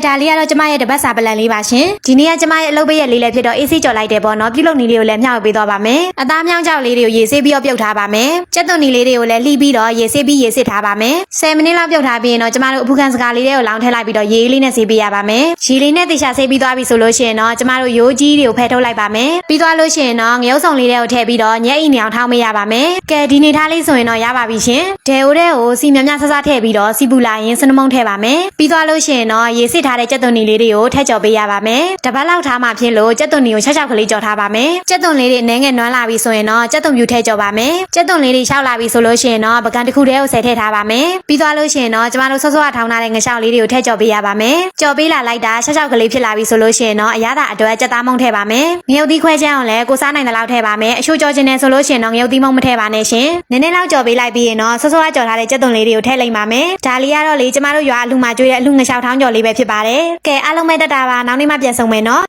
ဒါလေးကတော့ကျမရဲ့တပတ်စာပလန်လေးပါရှင်ဒီနေ့ကကျမရဲ့အလုပ်ပေးရက်လေးလည်းဖြစ်တော့အေးဆေးကြော်လိုက်တယ်ပေါ့နော်ပြုလုပ်နည်းလေးကိုလည်းမျှဝေပေးသွားပါမယ်အသားမြောင်းကြောက်လေးတွေကိုရေဆေးပြီးတော့ပြုတ်ထားပါမယ်ကြက်သွန်နီလေးတွေကိုလည်းလှီးပြီးတော့ရေဆေးပြီးရေစစ်ထားပါမယ်10မိနစ်လောက်ပြုတ်ထားပြီးရင်တော့ကျမတို့အဖူခံစကားလေးတွေကိုလောင်းထည့်လိုက်ပြီးတော့ရေအေးလေးနဲ့ဆေးပေးရပါမယ်ရေလေးနဲ့တေချာဆေးပြီးသွားပြီဆိုလို့ရှိရင်တော့ကျမတို့ရိုးကြီးတွေကိုဖယ်ထုတ်လိုက်ပါမယ်ပြီးသွားလို့ရှိရင်တော့ငရုတ်ဆောင်လေးတွေကိုထည့်ပြီးတော့ညက်အိနေအောင်ထောင်းပေးရပါမယ်ကဲဒီနေထားလေးဆိုရင်တော့ရပါပြီရှင်ဒဲအိုတဲ့ကိုစီမြမြဆဆထည့်ပြီးတော့စီပူလာရင်စနမုံထည့်ပါမယ်ပြီးသွားလို့ရှိရင်တော့ရေစစ်ထားတဲ့ကြက်သွန်နီလေးတွေကိုထည့်ကြော်ပေးရပါမယ်တပတ်လောက်ထားမှဖြစ်လို့ကြက်သွန်နီကိုချက်ချောက်ကလေးကြော်ထားပါမယ်ကြက်သွန်လေးတွေအနှဲငယ်နွမ်းလာပြီဆိုရင်တော့ကြက်သွန်ပြူထည့်ကြော်ပါမယ်ကြက်သွန်လေးတွေရှောက်လာပြီဆိုလို့ရှိရင်တော့ပကံတစ်ခုတည်းကိုဆယ်ထည့်ထားပါမယ်ပြီးသွားလို့ရှိရင်တော့ကျမတို့ဆော့ဆော့ထောင်းထားတဲ့ငရှောက်လေးတွေကိုထည့်ကြော်ပေးရပါမယ်ကြော်ပေးလာလိုက်တာချက်ချောက်ကလေးဖြစ်လာပြီဆိုလို့ရှိရင်တော့အရသာအတွက်ကြက်သားမုံထည့်ပါမယ်ငရုတ်သီးခွဲချမ်းအောင်လည်းကိုစားနိုင်တဲ့လောက်ထည့်ပါမယ်အချို့ကြော်ခြင်းနဲ့ဆိုလို့ရှိရင်တော့ငရုတ်သီးမုံမထည့်ပါနဲ့ရှင်နည်းနည်းလောက်ကြော်ပေးလိုက်ပြီးရင်တော့ဆော့ဆော့ကြော်ထားတဲ့ကြက်သွန်လေးတွေကိုထည့်လိုက်ပါမယ်ဒါလေးကတော့လေကျမတို့ရွာအလူမှာကျွေးတဲ့အလူငရှောက်ထောင်းကြော်လေးပဲဖြစ်ပါတယ်ကဲအားလုံးပဲတက်တာပါနောက်နေ့မှပြန်ဆုံမယ်နော်